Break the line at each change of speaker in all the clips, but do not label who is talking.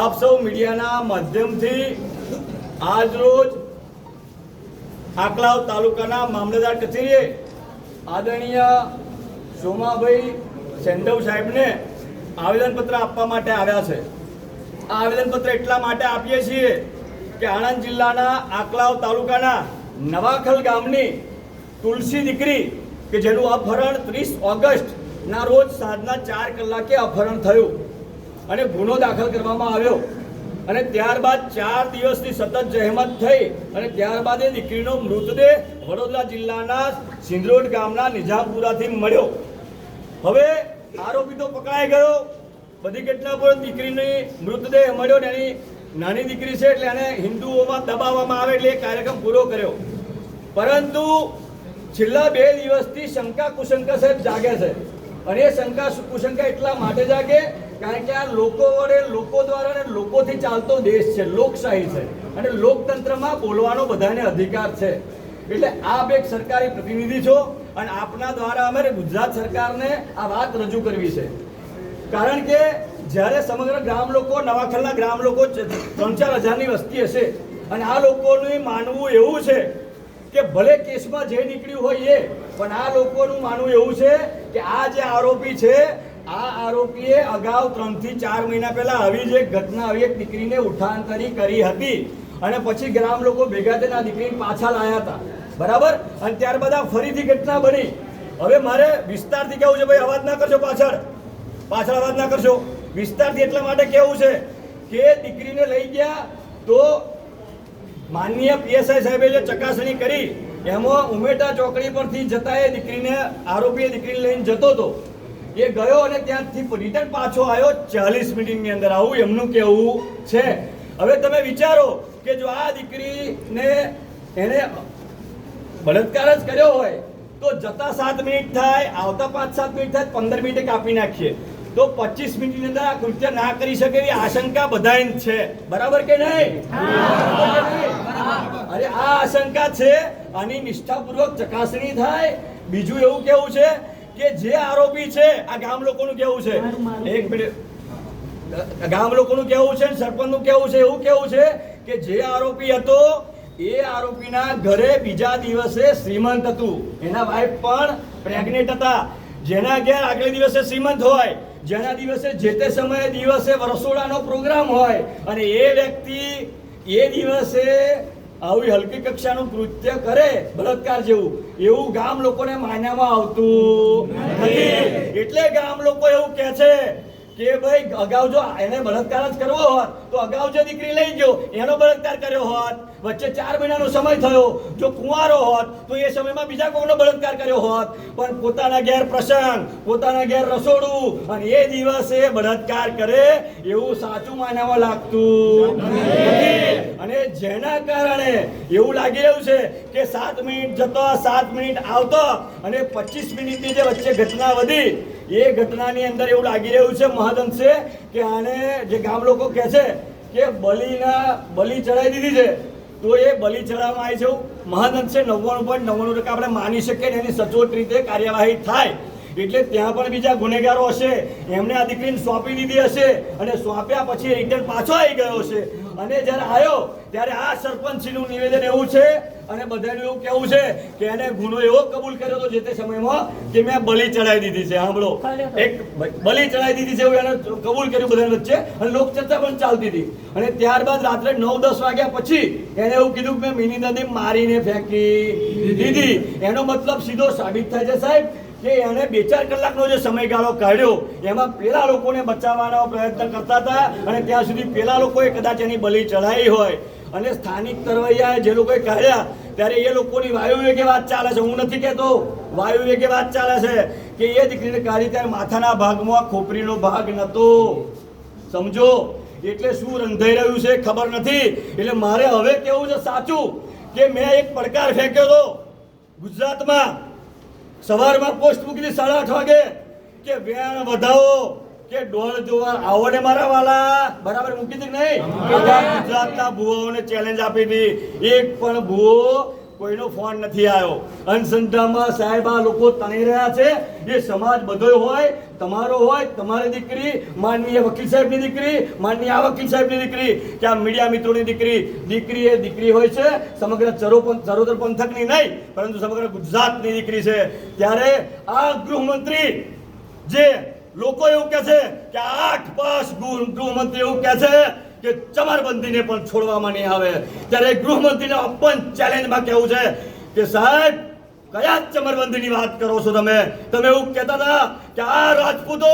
આપ સૌ મીડિયાના માધ્યમથી આજ રોજ આકલાવ તાલુકાના મામલતદાર કચેરીએ આદરણીય સોમાભાઈ સેન્ડવ સાહેબને આવેદનપત્ર આપવા માટે આવ્યા છે. આ આવેદનપત્ર એટલા માટે આપીએ છીએ કે આણંદ જિલ્લાના આકલાવ તાલુકાના નવાખલ ગામની તુલસી દીકરી, કે જેનું અપહરણ ત્રીસ ઓગસ્ટના રોજ સાંજના ચાર કલાકે અપહરણ થયું અને ગુનો દાખલ કરવામાં આવ્યો. અને ત્યારબાદ ચાર દિવસની સતત જહેમત થઈ અને ત્યારબાદ એ દીકરીનો મૃતદેહ વડોદરા જિલ્લાના સિંદરોડ ગામના નિઝામપુરાથી મળ્યો. હવે આરોપી તો પકડાઈ ગયો. બધી ઘટના પર દીકરીની મૃતદેહ મળ્યો ને એની નાની દીકરી છે એટલે એને હિન્દુઓમાં દબાવવામાં આવે એટલે એ કાર્યક્રમ પૂરો કર્યો. પરંતુ છેલ્લા બે દિવસથી શંકા કુશંકા સાહેબ જાગે છે. અને એ શંકા કુશંકા એટલા માટે જાગે કારણ કે આ લોકો વડે, લોકો દ્વારા અને લોકોથી ચાલતો દેશ છે, લોકશાહી છે. અને લોકતંત્રમાં બોલવાનો બધાને અધિકાર છે. એટલે આપ એક સરકારી પ્રતિનિધિ છો અને આપના દ્વારા અમારે ગુજરાત સરકારને આ વાત રજૂ કરવી છે. કારણ કે જ્યારે સમગ્ર ગ્રામ લોકો, નવાખલના ગ્રામ લોકો ત્રણ ચાર હજારની વસ્તી હશે અને આ લોકોનું માનવું એવું છે કે ભલે કેસમાં જે નીકળ્યું હોય એ પણ આ લોકોનું માનવું એવું છે કે આ જે આરોપી છે, આ આરોપીએ અગાઉ ત્રણથી ચાર મહિના પહેલા આવી જ એક ઘટના, આવી એક દીકરીને ઉઠાંતરી કરી હતી અને પછી ગ્રામ લોકો ભેગા થઈને આ દીકરીને પાછા લાયા હતા. બરાબર? અને ત્યારબાદ આ ફરીથી ઘટના બની. હવે મારે વિસ્તારથી કહેવું છે, ભાઈ? અવાજ ના કરશો પાછળ? પાછળ અવાજ ના કરશો? વિસ્તારથી એટલા માટે કેવું છે કે દીકરીને લઈ ગયા તો માનનીય પીએસઆઈ સાહેબે જે ચકાસણી કરી, એમાં ઉમેટા ચોકડી પરથી જતા એ દીકરીને આરોપીએ દીકરીને લઈને જતો હતો. એ ગયો અને ત્યાંથી રિટર્ન પાછો આવ્યો ચાલીસ મિનિટની અંદર. આવું એમનું કહેવું છે. હવે તમે વિચારો કે જો આ દીકરીને એને બળાત્કાર જ કર્યો હોય, તો જતા સાત મિનિટ થાય, આવતા પાંચ સાત મિનિટ થાય, પંદર મિનિટે કાપી નાખીએ. તો પચીસ મિનિટની અંદર આ કૃત્ય ના કરી શકે એવી આશંકા બધાય છે. બરાબર કે નહીં? અરે આ આશંકા છે આની નિષ્ઠાપૂર્વક ચકાસણી થાય. બીજું એવું કેવું છે કે જે આરોપી છે આ ગામ લોકોનું કેવું છે? એક મિનિટ. ગામ લોકોનું કેવું છે સરપંચનું કેવું છે એવું કેવું છે કે જે આરોપી હતો એ આરોપીના ઘરે બીજા દિવસે શ્રીમંત હતું. એના વાઈફ પણ પ્રેગ્નેન્ટ હતા. જેના ઘેર આગલે દિવસે શ્રીમંત હોય. જેના દિવસે જે તે સમયે દિવસે રસોડાનો પ્રોગ્રામ હોય અને એ વ્યક્તિ એ દિવસે આવી હલકી કક્ષાનું કૃત્ય કરે બળાત્કાર જેવું એવું ગામ લોકોને માન્યામાં આવતું નથી. એટલે ગામ લોકો એવું કહે છે કે ભાઈ, અગાઉ જો એને બળાત્કાર જ કરવો હોત, તો અગાઉ જે દીકરી લઈ ગયો, એનો બળાત્કાર કર્યો હોત. વચ્ચે ચાર મહિનાનો સમય થયો. જો કુંવારો હોત, તો એ સમયમાં બીજા કોઈનો બળાત્કાર કર્યો હોત. પણ પોતાના ઘેર પ્રસંગ, પોતાના ઘેર રસોડું, અને એ દિવસે બળાત્કાર કરે એવું સાચું માનવા લાગતું અને જેના કારણે એવું લાગી રહ્યું છે કે સાત મિનિટ જતો, સાત મિનિટ આવતો, અને પચીસ મિનિટની જે વચ્ચે ઘટના વધી એ ઘટનાની અંદર એવું લાગી રહ્યું છે મહદઅંશે કે આને જે ગામ લોકો કહે છે કે બલિના બલી ચડાવી દીધી છે, તો એ બલી ચડાવવામાં આવી છે મહદઅંશે નવ્વાણું પોઈન્ટ નવ્વાણું ટકા આપણે માની શકીએ ને એની સચોટ રીતે કાર્યવાહી થાય. એટલે ત્યાં પણ બીજા ગુનેગારો હશે. એમને આ દીકરીને સોંપી દીધી હશે અને સોંપ્યા પછી રિટર્ન પાછો આવી ગયો હશે. અને જ્યારે આવ્યો ત્યારે આ સરપંચનું નિવેદન એવું છે અને બધાનું એવું કેવું છે કે એને ગુનો એવો કબૂલ કર્યો હતો જે તે સમયમાં કે મેં બલિ ચડાવી દીધી છે. સાંભળો. એક બલિ ચડાવી દીધી છે એવું એને કબૂલ કર્યું બધા વચ્ચે અને લોકચર્ચા પણ ચાલતી હતી. અને ત્યારબાદ રાત્રે નવ દસ વાગ્યા પછી એને એવું કીધું કે મેં મિની નદી મારીને ફેંકી દીધી. એનો મતલબ સીધો સાબિત થાય છે સાહેબ. કે એને બે ચાર કલાકનો જે સમયગાળો કાઢ્યો, એમાં પેલા લોકોને બચાવવાનો પ્રયત્ન કરતા હતા અને ત્યાં સુધી પેલા લોકોએ કદાચ એની બલિ ચઢાવી હોય. અને સ્થાનિક તરવૈયાએ જે લોકોએ કાઢ્યા, ત્યારે એ લોકોની વાયુ વેગે વાત ચાલે છે. હું નથી કહેતો વાયુ વેગે વાત ચાલે છે કે એ દીકરીને કાઢી ત્યારે માથાના ભાગમાં ખોપરીનો ભાગ નહોતો સમજો? એટલે શું રંધાઈ રહ્યું છે ખબર નથી. એટલે મારે હવે કેવું છે સાચું? કે મેં એક પડકાર ફેંક્યો હતો ગુજરાતમાં. સવારમાં પોસ્ટ મૂકી સાડા આઠ વાગે કે વેણ વધાવો કે ડોલ જોવા આવો ને મારા વાલા. બરાબર મૂકી હતી નહીં? ગુજરાતના ભુવાઓને ચેલેન્જ આપી હતી એક પણ ભુવો કોઈનો ફોન નથી આવ્યો. અનસંધામાં સાહેબ આ લોકો તણી રહ્યા છે. એ સમાજ બધો હોય, તમારો હોય, તમારી દીકરી, માનનીય વકીલ સાહેબની દીકરી, માનનીય આ વકીલ સાહેબની દીકરી, કે આ મીડિયા મિત્રોની દીકરી. દીકરી એ દીકરી હોય છે, સમગ્ર ચરો ચરોતર પંથકની નહીં, પરંતુ સમગ્ર ગુજરાતની દીકરી છે. ત્યારે આ ગૃહમંત્રી જે લોકો એવું કહે છે કે આઠ પાસ ગૃહ- ગૃહમંત્રી એવું કહે છે કે ચમરબંધીને પણ છોડવામાં નહીં આવે. ત્યારે ગૃહમંત્રીને ઓપન ચેલેન્જમાં કહેવું છે કે સાહેબ, કયા ચમરબંધીની વાત કરો છો તમે? તમે એવું કહેતા હતા કે આ રાજપૂતો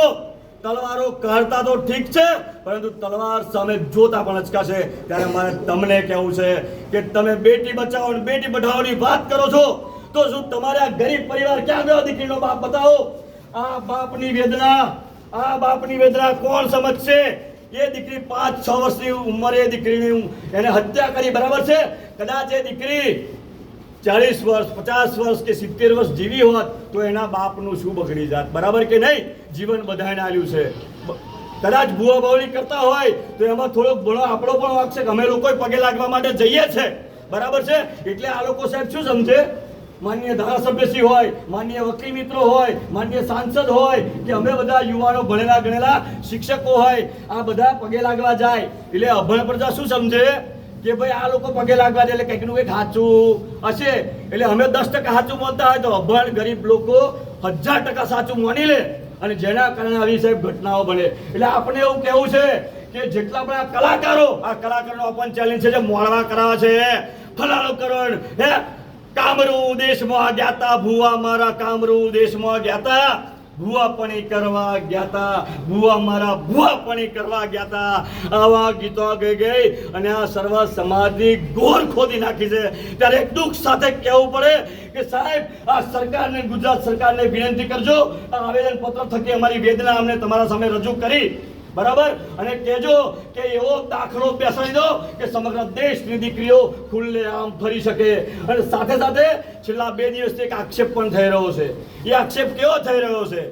તલવારો કાઢતા તો ઠીક છે, પરંતુ તલવાર સામે જોતા પણ અચકાશે. ત્યારે મારે તમને કહેવું છે કે તમે બેટી બચાવો અને બેટી પઢાઓની વાત કરો છો, તો શું તમારે ગરીબ પરિવાર ક્યાં ગયો? દીકરીનો બાપ બતાવો. આ બાપની વેદના, આ બાપની વેદના કોણ સમજશે? એ દીકરી પાંચ, છ વર્ષની ઉંમરે દીકરીની એને હત્યા કરી, બરાબર છે? કદાચ એ દીકરી ચાલીસ વર્ષ, પચાસ વર્ષ કે સિત્તેર વર્ષ જીવી હોત તો એના બાપનું શું બગડી જાત, બરાબર કે નહીં? જીવન બધાને આવ્યું છે. કદાચ ભૂવા બાવળી કરતા હોય તો એમાં થોડોક ઘણો આપણો પણ વાંક છે કે અમે લોકો પગે લાગવા માટે જઈએ છે. બરાબર છે? એટલે આ લોકો સાહેબ શું સમજે? માન્ય ધારાસભ્યશ્રી હોય, માન્ય વકીલ મિત્રો હોય, માન્ય સાંસદ હોય, કે અમે બધા યુવાનો ભણેલા ગણેલા શિક્ષકો હોય, આ બધા પગે લાગવા જાય. એટલે અભણ પ્રજા શું સમજે? કે ભાઈ આ લોકો પગે લાગવા જાય એટલે કંઈકનું કંઈક સાચું હશે. એટલે અમે દસ ટકા સાચું બોલતા હોય તો અભણ ગરીબ લોકો હજાર ટકા સાચું માની લે અને જેના કારણે આવી સાહેબ ઘટનાઓ બને. એટલે આપણે એવું કહેવું છે કે જેટલા પણ આ કલાકારો, આ કલાકારનો ઓપન ચેલેન્જ છે જે મોડવા કરાવે છે. ફલાણો કરણ, હે? કામરૂ દેશમાં ગયા ભુવા મારા કામરૂ દેશમાં ગયા તા ભુવા પણ કરવા ગયા હતા ભુવા મારા ભુવા પણ કરવા ગયા તા આવા ગીતો ગઈ ગઈ અને આ સર્વ સમાજની ગોર ખોદી નાખી છે. ત્યારે એક દુઃખ સાથે કહેવું પડે કે સાહેબ, આ સરકારને, ગુજરાત સરકારને વિનંતી કરજો. આ આવેદન પત્ર થકી અમારી વેદના અમને તમારા સામે રજૂ કરી. બરાબર? અને કહેજો કે એવો દાખલો બેસાડી દો કે સમગ્ર દેશની દીકરીઓ ખુલ્લે આમ ફરી શકે. અને સાથે સાથે છેલ્લા બે દિવસથી એક આક્ષેપ પણ થઈ રહ્યો છે. એ આક્ષેપ કેવો થઈ રહ્યો છે?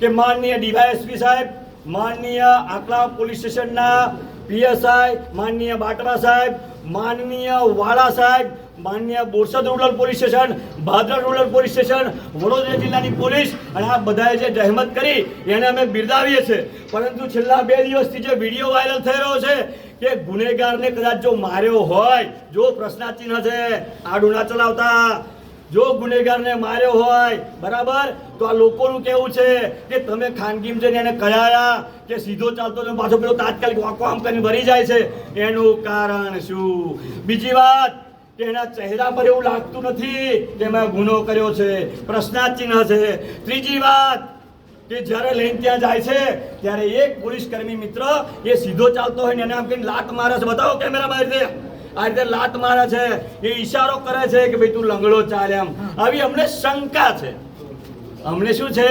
કે માનનીય ડીવાયએસપી સાહેબ, માનનીય આકલા પોલીસ સ્ટેશનના પીએસઆઈ, માનનીય બાટરા સાહેબ, માનનીય વાળા સાહેબ માનનીય Borsad rural police station Bhadra rural police station, Vadodara જિલ્લાની પોલીસ અને આ બધાએ જે જહેમત કરી, એને અમે બિરદાવીએ છીએ. પરંતુ છેલ્લા બે દિવસથી જે વીડિયો વાયરલ થઈ રહ્યો છે કે ગુનેગારને કદાચ જો માર્યો હોય, જો પ્રશ્નાચિહ્ન છે, આડું ના ચલાવતા, જો ગુનેગારને માર્યો હોય, બરાબર? તો આ લોકોનું કેવું છે કે તમે ખાનગી જઈને એને કરાયા, કે સીધો ચાલતો પાછો પેલો તાત્કાલિક વાંકો આમ કરીને ભરી જાય છે. એનું કારણ શું? બીજી વાત એના ચહેરા પર એવું લાગતું નથી કે મેં ગુનો કર્યો છે પ્રશ્નાચિહ્ન છે. ત્રીજી વાત કે જ્યારે લઈને ત્યાં જાય છે, ત્યારે એક પોલીસ કર્મી મિત્ર એ સીધો ચાલતો હોય ને એને આમ કહીને લાત મારે છે. બતાવો કેમેરામાં રીતે. આ રીતે લાત મારે છે. એ ઈશારો કરે છે કે ભાઈ તું લંગડો ચાલે એમ. આવી અમને શંકા છે. અમને શું છે?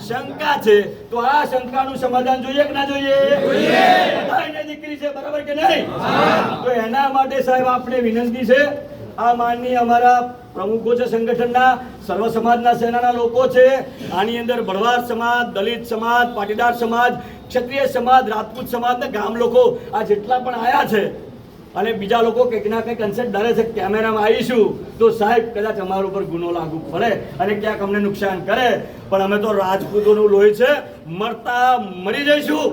શંકા છે. તો આ શંકાનું સમાધાન જોઈએ કે ના જોઈએ? દીકરી છે, બરાબર કે નહીં? તો એના માટે સાહેબ આપણે વિનંતી છે, આ માનની અમારા પ્રમુખો છે સંગઠનના, સર્વ સમાજના સેનાના લોકો છે, આની અંદર બળવાર સમાજ, દલિત સમાજ, પાટીદાર સમાજ, ક્ષત્રિય સમાજ, રાજપૂત સમાજ ને ગામ લોકો આ જેટલા પણ આયા છે અને બીજા લોકો કંઈક ના કંઈક અંશે ડરે છે કેમેરામાં આવીશું તો સાહેબ કદાચ અમારા ઉપર ગુનો લાગુ પડે અને ક્યાંક અમને નુકસાન કરે. પણ અમે તો રાજપૂતોનું લોહી છે, મરતા મરી જઈશું.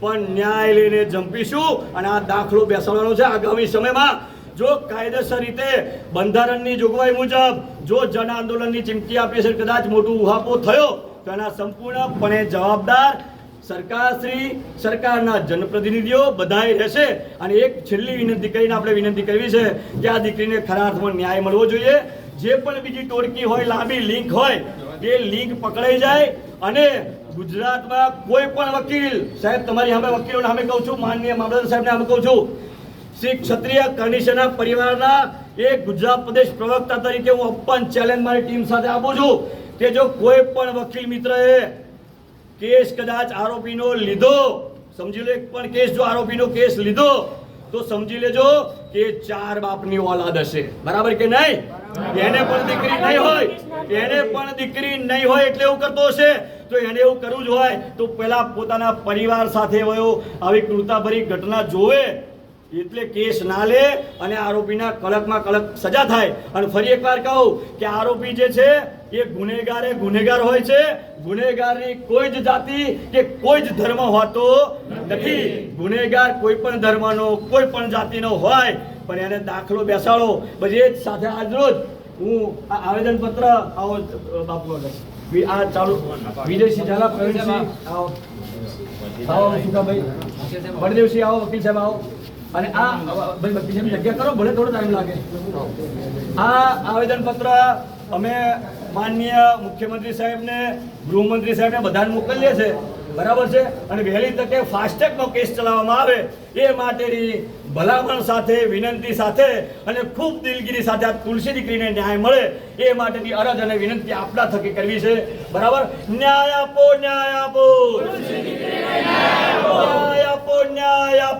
પણ ન્યાય લઈને જંપીશું અને આ દાખલો બેસાડવાનો છે આગામી સમયમાં. જો કાયદેસર રીતે બંધારણની જોગવાઈ મુજબ જો જન આંદોલનની ચીમકી આપી છે કદાચ મોટું ઉહાપો થયો, તો એના સંપૂર્ણપણે જવાબદાર સરકારશ્રી સરકારના જનપ્રતિનિધિઓ બધાએ રહેશે. અને એક છેલ્લી વિનંતી કરીને આપણે વિનંતી કરવી છે કે આ દીકરીને ખરા અર્થમાં ન્યાય મળવો જોઈએ. જે પણ બીજી ટોળકી હોય, લાંબી લિંક હોય, એ લિંક પકડાઈ જાય અને ગુજરાતમાં કોઈ પણ વકીલ, સાહેબ, તમારી સામે વકીલોને સામે કહું છું, માનનીય મામલતદાર સાહેબને સામે કહું છું, શ્રી ક્ષત્રિય કરણીસેના પરિવારના એ ગુજરાત પ્રદેશ પ્રવક્તા તરીકે હું અપન ચેલેન્જ મારી ટીમ સાથે આપું છું કે જો કોઈ પણ વકીલ મિત્રએ કેસ કદાચ આરોપીનો લીધો. સમજી લો એક પણ કેસ જો આરોપીનો કેસ લીધો તો સમજી લેજો કે ચાર બાપની ઓલાદ હશે. બરાબર કે નહીં? એને પણ દીકરી નહીં હોય. એને પણ દીકરી નહીં હોય એટલે એવું કરતો હશે. તો એને એવું કરવું જ હોય. તો પહેલા પોતાના પરિવાર સાથે વયો આવી ક્રૂરતાભરી ઘટના જોવે એટલે કેસ ના લે અને આરોપીના કડકમાં કડક સજા થાય. અને ફરી એકવાર કહું કે આરોપી જે છે એ ગુનેગાર એ ગુનેગાર હોય છે, ગુનેગારની કોઈ જ જાતિ કે કોઈ જ ધર્મ હોતો નથી. ગુનેગાર કોઈ પણ ધર્મનો, કોઈ પણ જાતિનો હોય, પણ એને દાખલો બેસાડો. પછી એ જ સાથે આજરોજ હું આ આવેદન પત્ર આવો બાપુ આ ચાલુ. વિજયસિંહ ઝાલા આવો. આવો સુખાભાઈ બળદેવસિંહ આવો, વકીલ સાહેબ આવો. અને આ, ભાઈ વકીલ સાહેબ જગ્યા કરો, ભલે થોડો ટાઈમ લાગે. આ આવેદન પત્ર અમે માનનીય મુખ્યમંત્રી સાહેબને, ગૃહમંત્રી સાહેબને બધાને મોકલીએ છે બરાબર છે? અને વહેલી તકે ફાસ્ટેગનો કેસ ચલાવવામાં આવે એ માટેની ભલામણ સાથે, વિનંતી સાથે અને ખૂબ દિલગીરી સાથે આ તુલસી દીકરીને ન્યાય મળે એ માટેની અરજ અને વિનંતી આપણા થકી કરવી છે. બરાબર? ન્યાય આપો ન્યાય આપો ન્યાય આપો ન્યાય આપો